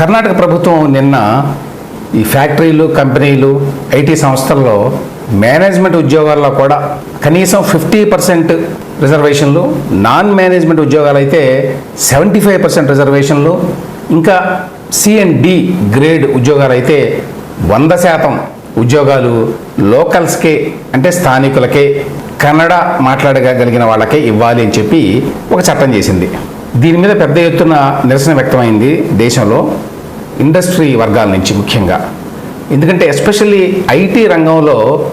కర్ణాటక ప్రభుత్వం నిన్న ఈ ఫ్యాక్టరీలు కంపెనీలు ఐటీ సంస్థల్లో మేనేజ్మెంట్ ఉద్యోగాల్లో కూడా కనీసం ఫిఫ్టీ పర్సెంట్ రిజర్వేషన్లు నాన్ మేనేజ్మెంట్ ఉద్యోగాలు అయితే సెవెంటీ ఫైవ్ పర్సెంట్ రిజర్వేషన్లు ఇంకా సి అండ్ డి గ్రేడ్ ఉద్యోగాలు అయితే వంద శాతం ఉద్యోగాలు లోకల్స్కే అంటే స్థానికులకే కన్నడ మాట్లాడగలిగిన వాళ్ళకే ఇవ్వాలి అని చెప్పి ఒక చట్టం చేసింది. దీని మీద పెద్ద ఎత్తున నిరసన వ్యక్తమైంది దేశంలో. ఇండస్ట్రీ వర్గాల నుంచి ముఖ్యంగా. ఎందుకంటే ఎస్పెషల్లీ ఐటీ రంగంలో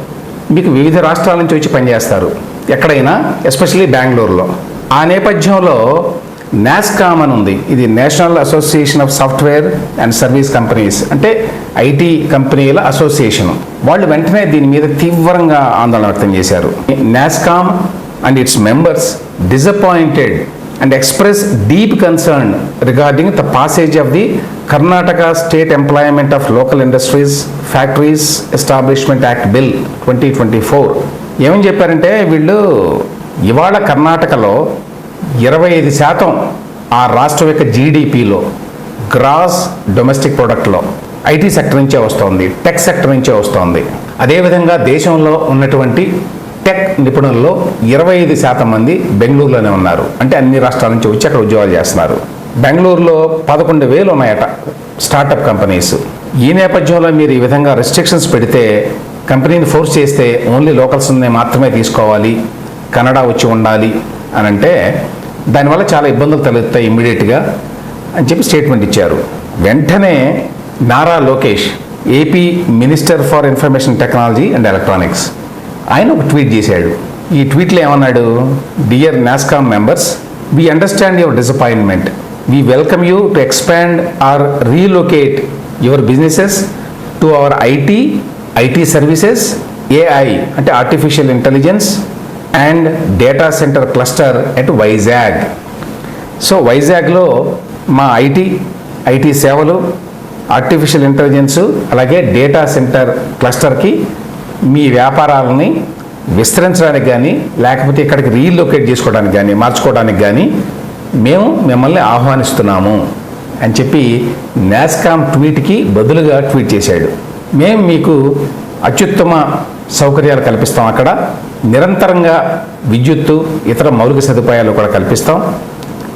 మీకు వివిధ రాష్ట్రాల నుంచి వచ్చి పనిచేస్తారు. ఎక్కడైనా ఎస్పెషల్లీ బెంగళూరులో. ఆ నేపథ్యంలో నాస్కామ్ అని ఉంది. ఇది National Association of Software and Service Companies. అంటే ఐటీ కంపెనీల అసోసియేషన్. వాళ్ళు వెంటనే దీని మీద తీవ్రంగా ఆందోళన వ్యక్తం చేశారు. NASSCOM and its members disappointed and express deep concern regarding the passage of the Karnataka State Employment of Local Industries Factories Establishment Act Bill 2024 ఏమని చెప్పారంటే వీళ్ళు ఇవాళ కర్ణాటకలో ఇరవై ఐదు శాతం ఆ రాష్ట్రం యొక్క జీడిపిలో గ్రాస్ డొమెస్టిక్ ప్రొడక్ట్లో ఐటీ సెక్టర్ నుంచే వస్తోంది టెక్ సెక్టర్ నుంచే వస్తోంది అదేవిధంగా దేశంలో ఉన్నటువంటి టెక్ నిపుణుల్లో ఇరవై ఐదు శాతం మంది బెంగళూరులోనే ఉన్నారు. అంటే అన్ని రాష్ట్రాల నుంచి వచ్చి అక్కడ ఉద్యోగాలు చేస్తున్నారు. బెంగళూరులో పదకొండు వేలు ఉన్నాయట స్టార్టప్ కంపెనీస్. ఈ నేపథ్యంలో మీరు ఈ విధంగా రెస్ట్రిక్షన్స్ పెడితే కంపెనీని ఫోర్స్ చేస్తే ఓన్లీ లోకల్స్ని మాత్రమే తీసుకోవాలి కన్నడ వచ్చి ఉండాలి అని అంటే దానివల్ల చాలా ఇబ్బందులు తలెత్తాయి ఇమ్మీడియట్గా అని చెప్పి స్టేట్మెంట్ ఇచ్చారు. వెంటనే Nara Lokesh AP minister for information technology and electronics ఆయన ఒక ట్వీట్ చేశాడు. ఈ ట్వీట్లో ఏమన్నాడు? Dear NASSCOM members we understand your disappointment we welcome you to expand or relocate your businesses to our IT IT services AI అంటే artificial intelligence and data centre cluster at Vizag so వైజాగ్లో మా IT IT సేవలు artificial intelligence అలాగే data centre క్లస్టర్కి మీ వ్యాపారాలని విస్తరించడానికి కానీ లేకపోతే ఇక్కడికి రీలొకేట్ చేసుకోవడానికి కానీ మార్చుకోవడానికి కానీ మేము మిమ్మల్ని ఆహ్వానిస్తున్నాము అని చెప్పి నాస్కామ్ ట్వీట్కి బదులుగా ట్వీట్ చేశాడు. మేము మీకు అత్యుత్తమ సౌకర్యాలు కల్పిస్తాం అక్కడ. నిరంతరంగా విద్యుత్తు ఇతర మౌలిక సదుపాయాలు కూడా కల్పిస్తాం.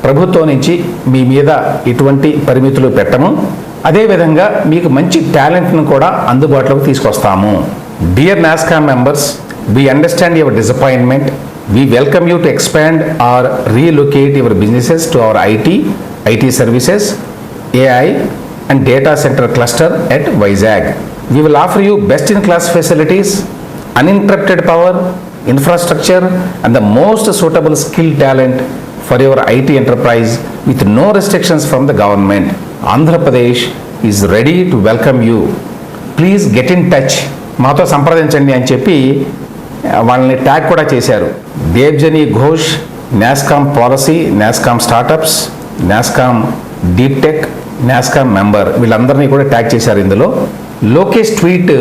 ప్రభుత్వం నుంచి మీ మీద ఎటువంటి పరిమితులు పెట్టము. అదేవిధంగా మీకు మంచి టాలెంట్ను కూడా అందుబాటులోకి తీసుకొస్తాము. Dear NASCAR members, we understand your disappointment. We welcome you to expand or relocate your businesses to our IT, IT services, AI and data center cluster at Vizag. We will offer you best-in-class facilities, uninterrupted power, infrastructure and the most suitable skilled talent for your IT enterprise with no restrictions from the government. Andhra Pradesh is ready to welcome you. Please get in touch మాతో సంప్రదించండి అని చెప్పి వాళ్ళని tag కూడా చేశారు. Debjani Ghosh NASSCOM policy NASSCOM startups NASSCOM deep tech NASSCOM member వీళ్ళందరినీ కూడా tag చేశారు ఇందులో. లోకేష్ ట్వీట్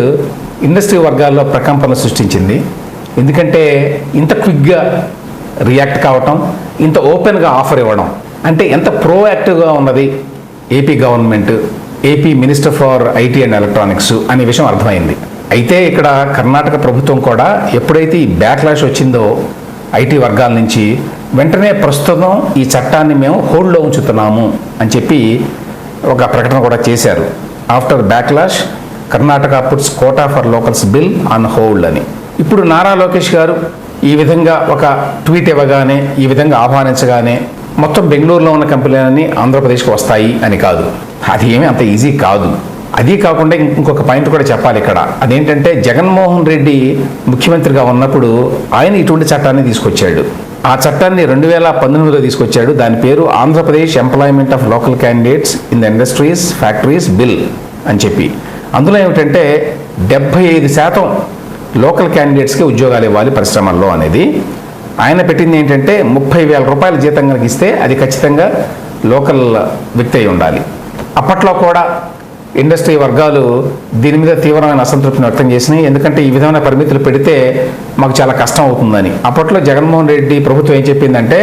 ఇండస్ట్రీ వర్గాల్లో ప్రకంపనలు సృష్టించింది. ఎందుకంటే ఇంత క్విక్గా రియాక్ట్ కావటం ఇంత ఓపెన్గా ఆఫర్ ఇవ్వడం అంటే ఎంత ప్రోయాక్టివ్గా ఉన్నది AP government AP minister for IT and electronics అనే విషయం అర్థమైంది. అయితే ఇక్కడ కర్ణాటక ప్రభుత్వం కూడా ఎప్పుడైతే ఈ బ్యాక్లాష్ వచ్చిందో ఐటీ వర్గాల నుంచి వెంటనే ప్రస్తుతం ఈ చట్టాన్ని మేము హోల్డ్లో ఉంచుతున్నాము అని చెప్పి ఒక ప్రకటన కూడా చేశారు. After backlash Karnataka puts quota for locals bill on hold అని. ఇప్పుడు నారా లోకేష్ గారు ఈ విధంగా ఒక ట్వీట్ ఇవ్వగానే ఈ విధంగా ఆహ్వానించగానే మొత్తం బెంగళూరులో ఉన్న కంపెనీలన్నీ ఆంధ్రప్రదేశ్కి వస్తాయి అని కాదు. అది ఏమీ అంత ఈజీ కాదు. అది కాకుండా ఇంకొక పాయింట్ కూడా చెప్పాలి ఇక్కడ. అదేంటంటే జగన్మోహన్ రెడ్డి ముఖ్యమంత్రిగా ఉన్నప్పుడు ఆయన ఇటువంటి చట్టాన్ని తీసుకొచ్చాడు. ఆ చట్టాన్ని రెండు వేల పంతొమ్మిదిలో తీసుకొచ్చాడు. దాని పేరు Andhra Pradesh employment of local candidates in the industries factories bill అని చెప్పి. అందులో ఏమిటంటే డెబ్భై ఐదు శాతం లోకల్ క్యాండిడేట్స్కి ఉద్యోగాలు ఇవ్వాలి పరిశ్రమల్లో అనేది. ఆయన పెట్టింది ఏంటంటే ముప్పై వేల రూపాయల జీతం కనుక ఇస్తే అది ఖచ్చితంగా లోకల్ వ్యక్తి అయి ఉండాలి. అప్పట్లో కూడా ఇండస్ట్రీ వర్గాలు దీని మీద తీవ్రమైన అసంతృప్తిని వ్యక్తం చేసినాయి. ఎందుకంటే ఈ విధమైన పరిమితులు పెడితే మాకు చాలా కష్టం అవుతుందని. అప్పట్లో జగన్మోహన్ రెడ్డి ప్రభుత్వం ఏం చెప్పిందంటే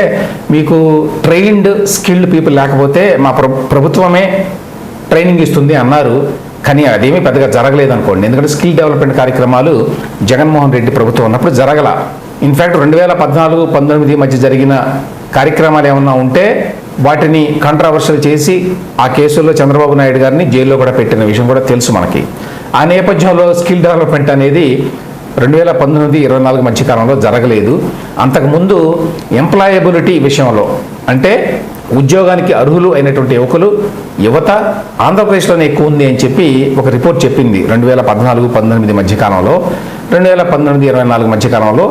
మీకు ట్రైన్డ్ స్కిల్డ్ పీపుల్ లేకపోతే మా ప్రభుత్వమే ట్రైనింగ్ ఇస్తుంది అన్నారు. కానీ అదేమీ పెద్దగా జరగలేదు అనుకోండి ఎందుకంటే స్కిల్ డెవలప్మెంట్ కార్యక్రమాలు జగన్మోహన్ రెడ్డి ప్రభుత్వం ఉన్నప్పుడు జరగల. ఇన్ఫ్యాక్ట్ రెండు వేల పద్నాలుగు పంతొమ్మిది మధ్య జరిగిన కార్యక్రమాలు ఏమన్నా ఉంటే వాటిని కాంట్రావర్షియల్ చేసి ఆ కేసుల్లో చంద్రబాబు నాయుడు గారిని జైల్లో కూడా పెట్టిన విషయం కూడా తెలుసు మనకి. ఆ నేపథ్యంలో స్కిల్ డెవలప్మెంట్ అనేది రెండు వేల పంతొమ్మిది ఇరవై నాలుగు మధ్యకాలంలో జరగలేదు. అంతకుముందు ఎంప్లాయబిలిటీ విషయంలో అంటే ఉద్యోగానికి అర్హులు అయినటువంటి యువకులు యువత ఆంధ్రప్రదేశ్లోనే ఎక్కువ ఉంది అని చెప్పి ఒక రిపోర్ట్ చెప్పింది రెండు వేల పద్నాలుగు పంతొమ్మిది మధ్యకాలంలో రెండు వేల పంతొమ్మిది ఇరవై నాలుగు మధ్యకాలంలో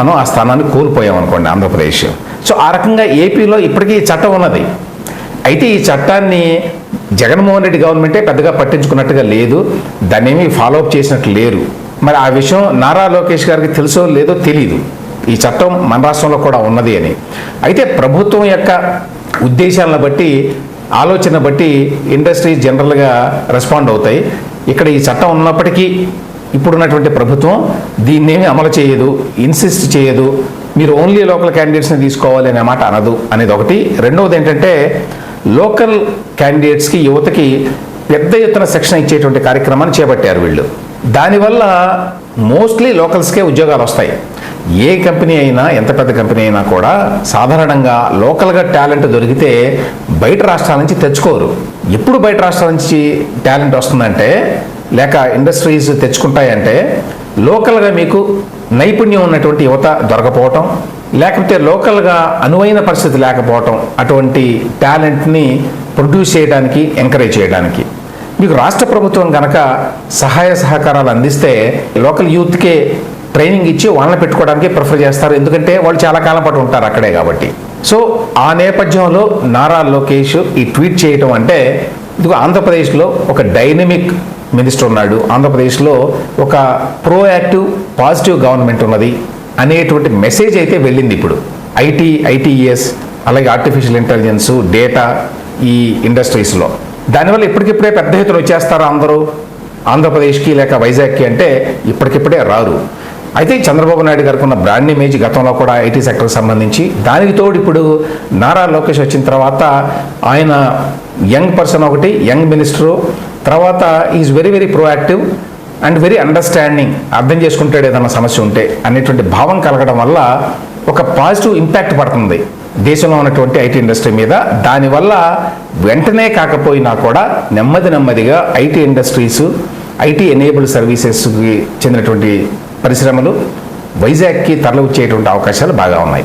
మనం ఆ స్థానాన్ని కోల్పోయాం అనుకోండి ఆంధ్రప్రదేశ్. సో ఆ రకంగా ఏపీలో ఇప్పటికీ ఈ చట్టం ఉన్నది. అయితే ఈ చట్టాన్ని జగన్మోహన్ రెడ్డి గవర్నమెంటే పెద్దగా పట్టించుకున్నట్టుగా లేదు. దాన్ని ఏమీ ఫాలో అప్ చేసినట్లు లేరు. మరి ఆ విషయం నారా లోకేష్ గారికి తెలుసో లేదో తెలియదు ఈ చట్టం మన రాష్ట్రంలో కూడా ఉన్నది అని. అయితే ప్రభుత్వం యొక్క ఉద్దేశాలను బట్టి ఆలోచన బట్టి ఇండస్ట్రీస్ జనరల్గా రెస్పాండ్ అవుతాయి. ఇక్కడ ఈ చట్టం ఉన్నప్పటికీ ఇప్పుడున్నటువంటి ప్రభుత్వం దీన్నేమి అమలు చేయదు ఇన్సిస్ట్ చేయదు. మీరు ఓన్లీ లోకల్ క్యాండిడేట్స్ని తీసుకోవాలి అనే మాట అనదు అనేది ఒకటి. రెండవది ఏంటంటే లోకల్ క్యాండిడేట్స్కి యువతకి పెద్ద ఎత్తున శిక్షణ ఇచ్చేటువంటి కార్యక్రమాన్ని చేపట్టారు వీళ్ళు. దానివల్ల మోస్ట్లీ లోకల్స్కే ఉద్యోగాలు వస్తాయి. ఏ కంపెనీ అయినా ఎంత పెద్ద కంపెనీ అయినా కూడా సాధారణంగా లోకల్గా టాలెంట్ దొరికితే బయట రాష్ట్రాల నుంచి తెచ్చుకోరు. ఎప్పుడు బయట రాష్ట్రాల నుంచి టాలెంట్ వస్తుందంటే లేక ఇండస్ట్రీస్ తెచ్చుకుంటాయంటే లోకల్గా మీకు నైపుణ్యం ఉన్నటువంటి యువత దొరకపోవటం లేకపోతే లోకల్గా అనువైన పరిస్థితి లేకపోవటం అటువంటి టాలెంట్ని ప్రొడ్యూస్ చేయడానికి ఎంకరేజ్ చేయడానికి. మీకు రాష్ట్ర ప్రభుత్వం కనుక సహాయ సహకారాలు అందిస్తే లోకల్ యూత్కే ట్రైనింగ్ ఇచ్చి వాళ్ళని పెట్టుకోవడానికి ప్రిఫర్ చేస్తారు. ఎందుకంటే వాళ్ళు చాలా కాలం పాటు ఉంటారు అక్కడే కాబట్టి. సో ఆ నేపథ్యంలో నారా లోకేష్ ఈ ట్వీట్ చేయటం అంటే ఇదిగో ఆంధ్రప్రదేశ్లో ఒక డైనమిక్ మినిస్టర్ ఉన్నాడు. ఆంధ్రప్రదేశ్లో ఒక ప్రోయాక్టివ్ పాజిటివ్ గవర్నమెంట్ ఉన్నది అనేటువంటి మెసేజ్ అయితే వెళ్ళింది ఇప్పుడు. ఐటీ ఐటీఎస్ అలాగే ఆర్టిఫిషియల్ ఇంటెలిజెన్స్ డేటా ఈ ఇండస్ట్రీస్లో దానివల్ల ఇప్పటికిప్పుడే పెద్ద ఎత్తున వచ్చేస్తారా అందరూ? ఆంధ్రప్రదేశ్కి లేక వైజాగ్కి అంటే ఇప్పటికిప్పుడే రారు. అయితే చంద్రబాబు నాయుడు గారికి ఉన్న బ్రాండ్ ఇమేజ్ గతంలో కూడా ఐటీ సెక్టర్కి సంబంధించి దానికి తోడు ఇప్పుడు నారా లోకేష్ వచ్చిన తర్వాత ఆయన యంగ్ పర్సన్ ఒకటి యంగ్ మినిస్టరు తర్వాత is very very proactive and very understanding అర్థం చేసుకుంటాడు ఏదన్నా సమస్య ఉంటే అనేటువంటి భావం కలగడం వల్ల ఒక పాజిటివ్ ఇంపాక్ట్ పడుతుంది. దేశంలో ఉన్నటువంటి ఐటీ ఇండస్ట్రీ మీద దానివల్ల వెంటనే కాకపోయినా కూడా నెమ్మది నెమ్మదిగా ఐటీ ఇండస్ట్రీస్ ఐటీ ఎనేబుల్డ్ సర్వీసెస్కి చెందినటువంటి పరిశ్రమలు వైజాగ్కి తరలి వచ్చేటువంటి అవకాశాలు బాగా ఉన్నాయి.